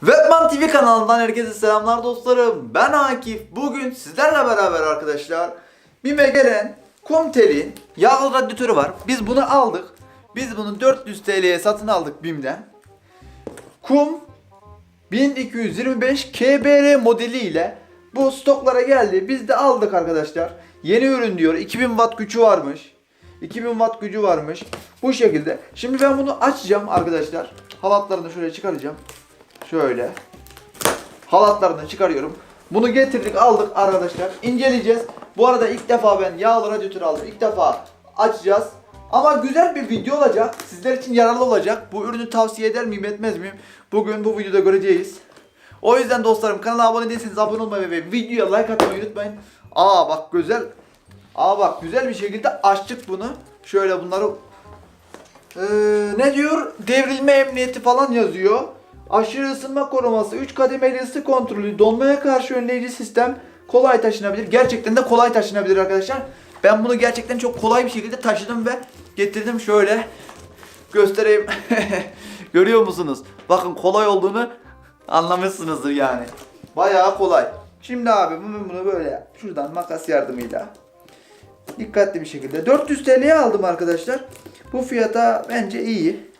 Webman TV kanalından herkese selamlar dostlarım. Ben Akif. Bugün sizlerle beraber arkadaşlar BİM'e gelen Comtel'in yağlı radyatörü var. Biz bunu aldık. Biz bunu 400 TL'ye satın aldık BİM'den. Kum 1225 KBR modeli ile bu stoklara geldi. Biz de aldık arkadaşlar. Yeni ürün diyor. 2000 watt gücü varmış. 2000 watt gücü varmış. Bu şekilde. Şimdi ben bunu açacağım arkadaşlar. Halatlarını şöyle çıkaracağım. Şöyle. Halatlarını çıkarıyorum. Bunu getirdik aldık arkadaşlar. İnceleyeceğiz. Bu arada ilk defa ben yağlı radyatör aldım. İlk defa açacağız. Ama güzel bir video olacak. Sizler için yararlı olacak. Bu ürünü tavsiye eder miyim etmez miyim? Bugün bu videoda göreceğiz. O yüzden dostlarım kanala abone değilseniz abone olmayı ve videoya like atmayı unutmayın. Aa bak güzel. Aa bak güzel bir şekilde açtık bunu. Şöyle bunları ee, ne diyor? Devrilme emniyeti falan yazıyor. Aşırı ısınma koruması, 3 kademeli ısı kontrolü, donmaya karşı önleyici sistem kolay taşınabilir. Gerçekten de kolay taşınabilir arkadaşlar. Ben bunu gerçekten çok kolay bir şekilde taşıdım ve getirdim şöyle göstereyim. Görüyor musunuz? Bakın kolay olduğunu anlamışsınızdır yani. Bayağı kolay. Şimdi abi bunu, bunu böyle şuradan makas yardımıyla dikkatli bir şekilde 400 TL'ye aldım arkadaşlar. Bu fiyata bence iyi.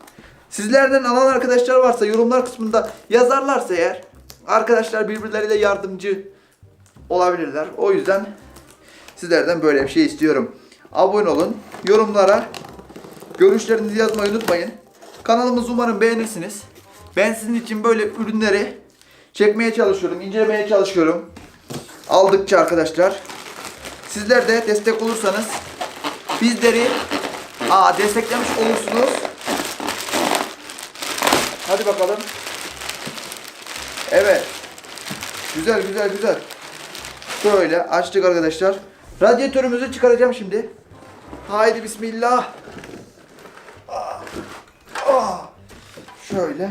Sizlerden alan arkadaşlar varsa yorumlar kısmında yazarlarsa eğer arkadaşlar birbirleriyle yardımcı olabilirler. O yüzden sizlerden böyle bir şey istiyorum. Abone olun. Yorumlara görüşlerinizi yazmayı unutmayın. Kanalımızı umarım beğenirsiniz. Ben sizin için böyle ürünleri çekmeye çalışıyorum, incelemeye çalışıyorum. Aldıkça arkadaşlar. Sizler de destek olursanız bizleri aa, desteklemiş olursunuz. Hadi bakalım. Evet. Güzel güzel güzel. Şöyle açtık arkadaşlar. Radyatörümüzü çıkaracağım şimdi. Haydi bismillah. Ah, ah. Şöyle.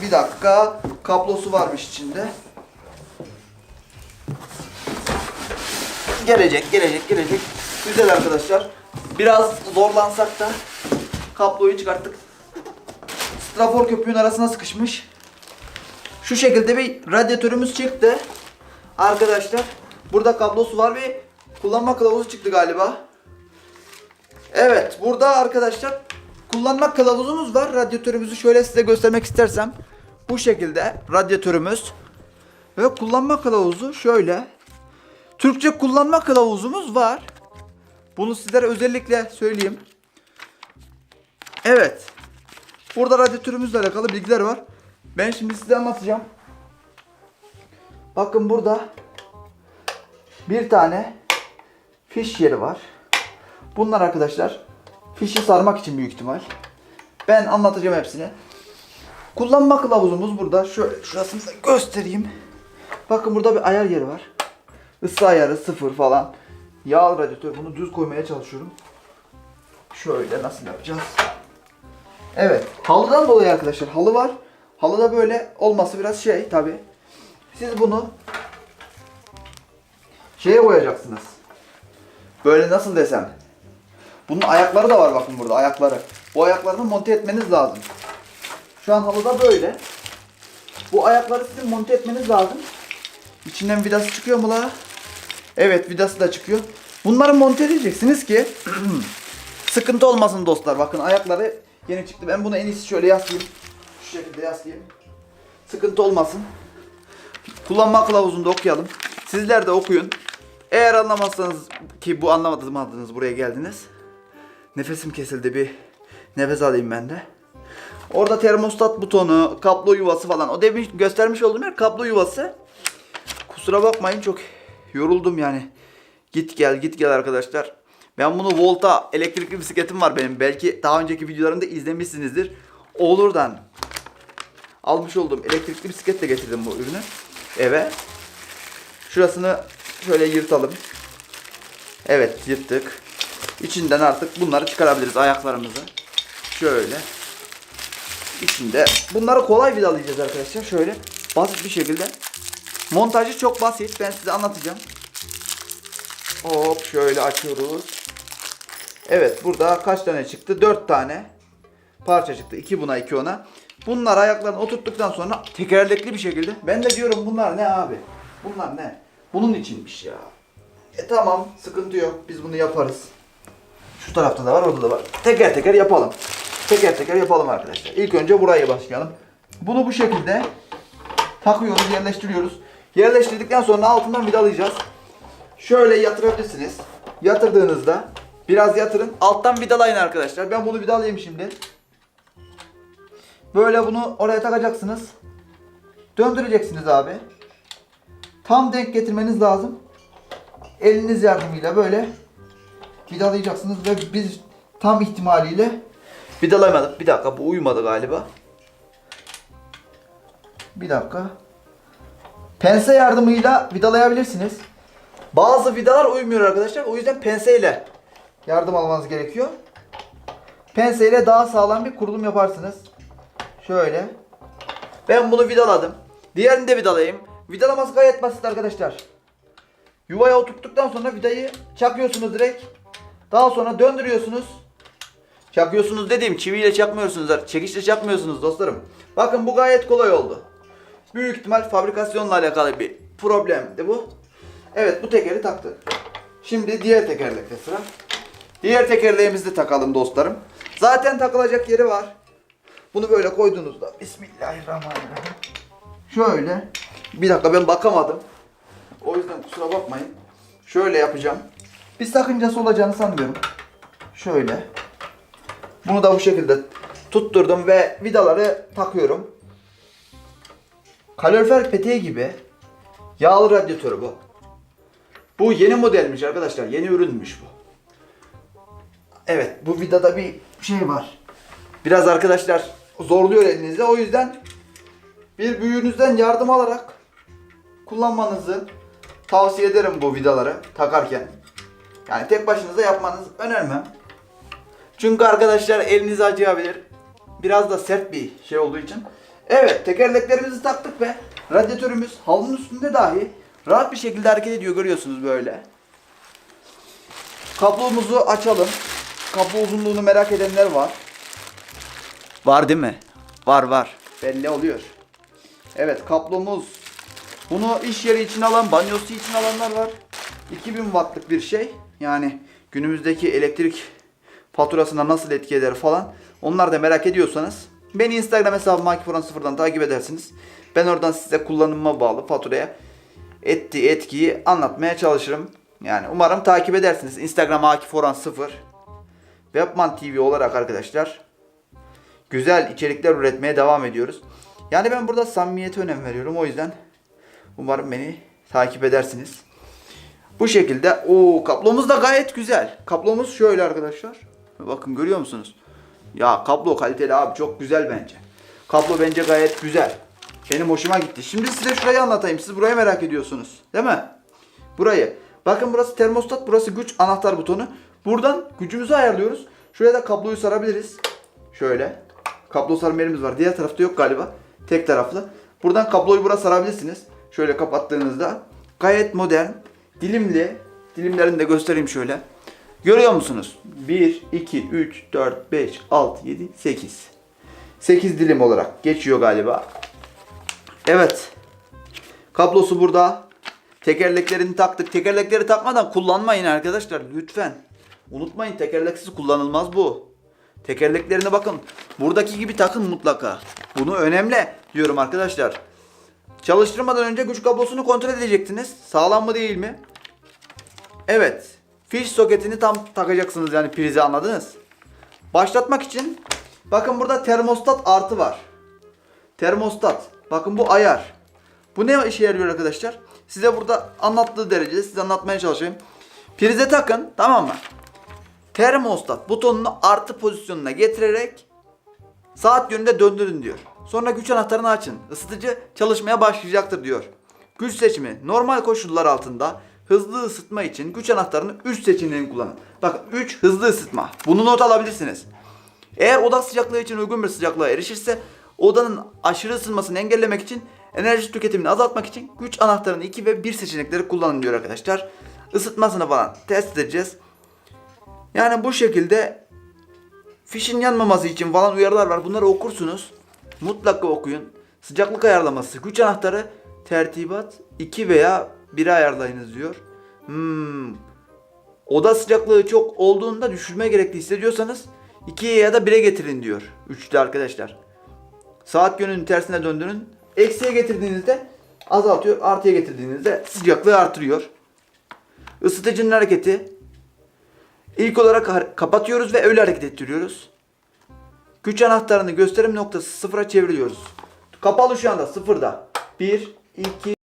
Bir dakika. Kablosu varmış içinde. Gelecek, gelecek, gelecek. Güzel arkadaşlar. Biraz zorlansak da kabloyu çıkarttık. Strafor köpüğün arasına sıkışmış. Şu şekilde bir radyatörümüz çıktı. Arkadaşlar burada kablosu var ve kullanma kılavuzu çıktı galiba. Evet burada arkadaşlar kullanma kılavuzumuz var. Radyatörümüzü şöyle size göstermek istersem. Bu şekilde radyatörümüz. Ve kullanma kılavuzu şöyle. Türkçe kullanma kılavuzumuz var. Bunu sizlere özellikle söyleyeyim. Evet. Burada radyatörümüzle alakalı bilgiler var. Ben şimdi size anlatacağım. Bakın burada bir tane fiş yeri var. Bunlar arkadaşlar fişi sarmak için büyük ihtimal. Ben anlatacağım hepsini. Kullanma kılavuzumuz burada. Şöyle şurasını da göstereyim. Bakın burada bir ayar yeri var. Isı ayarı sıfır falan. Yağlı radyatör. Bunu düz koymaya çalışıyorum. Şöyle nasıl yapacağız? Evet. Halıdan dolayı arkadaşlar halı var. Halıda böyle olması biraz şey tabi. Siz bunu şeye koyacaksınız. Böyle nasıl desem. Bunun ayakları da var bakın burada ayakları. Bu ayaklarını monte etmeniz lazım. Şu an halıda böyle. Bu ayakları sizin monte etmeniz lazım. İçinden vidası çıkıyor mu la? Evet vidası da çıkıyor. Bunları monte edeceksiniz ki sıkıntı olmasın dostlar. Bakın ayakları yeni çıktı. Ben bunu en iyisi şöyle yaslayayım. Şu şekilde yaslayayım. Sıkıntı olmasın. Kullanma kılavuzunu da okuyalım. Sizler de okuyun. Eğer anlamazsanız ki bu anlamadınız buraya geldiniz. Nefesim kesildi bir nefes alayım ben de. Orada termostat butonu, kablo yuvası falan. O demiş göstermiş olduğum yer kablo yuvası. Kusura bakmayın çok yoruldum yani. Git gel git gel arkadaşlar. Ben bunu Volta elektrikli bisikletim var benim. Belki daha önceki videolarımda izlemişsinizdir. Olur'dan almış olduğum elektrikli bisikletle getirdim bu ürünü eve. Şurasını şöyle yırtalım. Evet yırttık. İçinden artık bunları çıkarabiliriz ayaklarımızı. Şöyle. İçinde. Bunları kolay vidalayacağız arkadaşlar. Şöyle basit bir şekilde. Montajı çok basit. Ben size anlatacağım. Hop şöyle açıyoruz. Evet burada kaç tane çıktı? 4 tane parça çıktı. 2 buna 2 ona. Bunlar ayaklarını oturttuktan sonra tekerlekli bir şekilde. Ben de diyorum bunlar ne abi? Bunlar ne? Bunun içinmiş ya. E tamam sıkıntı yok. Biz bunu yaparız. Şu tarafta da var orada da var. Teker teker yapalım. Teker teker yapalım arkadaşlar. İlk önce buraya başlayalım. Bunu bu şekilde takıyoruz, yerleştiriyoruz. Yerleştirdikten sonra altından vidalayacağız. Şöyle yatırabilirsiniz. Yatırdığınızda biraz yatırın. Alttan vidalayın arkadaşlar. Ben bunu vidalayayım şimdi. Böyle bunu oraya takacaksınız. Döndüreceksiniz abi. Tam denk getirmeniz lazım. Eliniz yardımıyla böyle vidalayacaksınız ve biz tam ihtimaliyle vidalayamadık. Bir dakika bu uyumadı galiba. Bir dakika. Pense yardımıyla vidalayabilirsiniz. Bazı vidalar uymuyor arkadaşlar. O yüzden penseyle yardım almanız gerekiyor. Penseyle daha sağlam bir kurulum yaparsınız. Şöyle. Ben bunu vidaladım. Diğerini de vidalayayım. Vidalaması gayet basit arkadaşlar. Yuvaya oturttuktan sonra vidayı çakıyorsunuz direkt. Daha sonra döndürüyorsunuz. Çakıyorsunuz dediğim çiviyle çakmıyorsunuz. Çekişle çakmıyorsunuz dostlarım. Bakın bu gayet kolay oldu. Büyük ihtimal fabrikasyonla alakalı bir problemdi bu. Evet bu tekeri taktık. Şimdi diğer tekerlekte sıra. Diğer tekerleğimizi de takalım dostlarım. Zaten takılacak yeri var. Bunu böyle koyduğunuzda Bismillahirrahmanirrahim. Şöyle. Bir dakika ben bakamadım. O yüzden kusura bakmayın. Şöyle yapacağım. Bir sakıncası olacağını sanmıyorum. Şöyle. Bunu da bu şekilde tutturdum ve vidaları takıyorum. Kalorifer peteği gibi yağlı radyatör bu. Bu yeni modelmiş arkadaşlar. Yeni ürünmüş bu. Evet bu vidada bir şey var. Biraz arkadaşlar zorluyor elinizi. O yüzden bir büyüğünüzden yardım alarak kullanmanızı tavsiye ederim bu vidaları takarken. Yani tek başınıza yapmanızı önermem. Çünkü arkadaşlar eliniz acıyabilir. Biraz da sert bir şey olduğu için. Evet tekerleklerimizi taktık ve radyatörümüz halının üstünde dahi rahat bir şekilde hareket ediyor görüyorsunuz böyle. Kablomuzu açalım. Kablo uzunluğunu merak edenler var. Var değil mi? Var var. Belli oluyor. Evet kablomuz. Bunu iş yeri için alan, banyosu için alanlar var. 2000 wattlık bir şey. Yani günümüzdeki elektrik faturasına nasıl etki eder falan. Onlar da merak ediyorsanız beni Instagram hesabım Akif sıfırdan takip edersiniz. Ben oradan size kullanıma bağlı faturaya ettiği etkiyi anlatmaya çalışırım. Yani umarım takip edersiniz. Instagram Akif Orhan 0. Webman TV olarak arkadaşlar güzel içerikler üretmeye devam ediyoruz. Yani ben burada samimiyete önem veriyorum. O yüzden umarım beni takip edersiniz. Bu şekilde. o kablomuz da gayet güzel. Kablomuz şöyle arkadaşlar. Bakın görüyor musunuz? Ya kablo kaliteli abi çok güzel bence. Kablo bence gayet güzel. Benim hoşuma gitti. Şimdi size şurayı anlatayım. Siz burayı merak ediyorsunuz. Değil mi? Burayı. Bakın burası termostat, burası güç anahtar butonu. Buradan gücümüzü ayarlıyoruz. Şuraya da kabloyu sarabiliriz. Şöyle. Kablo sarma yerimiz var. Diğer tarafta yok galiba. Tek taraflı. Buradan kabloyu buraya sarabilirsiniz. Şöyle kapattığınızda. Gayet modern. Dilimli. Dilimlerini de göstereyim şöyle. Görüyor musunuz? 1, 2, 3, 4, 5, 6, 7, 8. 8 dilim olarak geçiyor galiba. Evet. Kablosu burada. Tekerleklerini taktık. Tekerlekleri takmadan kullanmayın arkadaşlar lütfen. Unutmayın tekerleksiz kullanılmaz bu. Tekerleklerine bakın. Buradaki gibi takın mutlaka. Bunu önemli diyorum arkadaşlar. Çalıştırmadan önce güç kablosunu kontrol edeceksiniz. Sağlam mı değil mi? Evet. Fiş soketini tam takacaksınız yani prizi anladınız. Başlatmak için bakın burada termostat artı var. Termostat. Bakın bu ayar. Bu ne işe yarıyor arkadaşlar? Size burada anlattığı derecede size anlatmaya çalışayım. Prize takın tamam mı? Termostat butonunu artı pozisyonuna getirerek saat yönünde döndürün diyor. Sonra güç anahtarını açın. Isıtıcı çalışmaya başlayacaktır diyor. Güç seçimi normal koşullar altında hızlı ısıtma için güç anahtarını 3 seçeneğini kullanın. Bakın 3 hızlı ısıtma. Bunu not alabilirsiniz. Eğer oda sıcaklığı için uygun bir sıcaklığa erişirse odanın aşırı ısınmasını engellemek için enerji tüketimini azaltmak için güç anahtarını 2 ve 1 seçenekleri kullanın diyor arkadaşlar. Isıtmasını falan test edeceğiz. Yani bu şekilde fişin yanmaması için falan uyarılar var. Bunları okursunuz. mutlaka okuyun. Sıcaklık ayarlaması, güç anahtarı, tertibat 2 veya 1'e ayarlayınız diyor. Hmm. Oda sıcaklığı çok olduğunda düşürme gerekli hissediyorsanız 2'ye ya da 1'e getirin diyor. 3'te arkadaşlar. Saat yönünün tersine döndürün. Eksiye getirdiğinizde azaltıyor. Artıya getirdiğinizde sıcaklığı artırıyor. Isıtıcının hareketi. İlk olarak kapatıyoruz ve öyle hareket ettiriyoruz. Güç anahtarını gösterim noktası sıfıra çeviriyoruz. Kapalı şu anda sıfırda. 1, 2,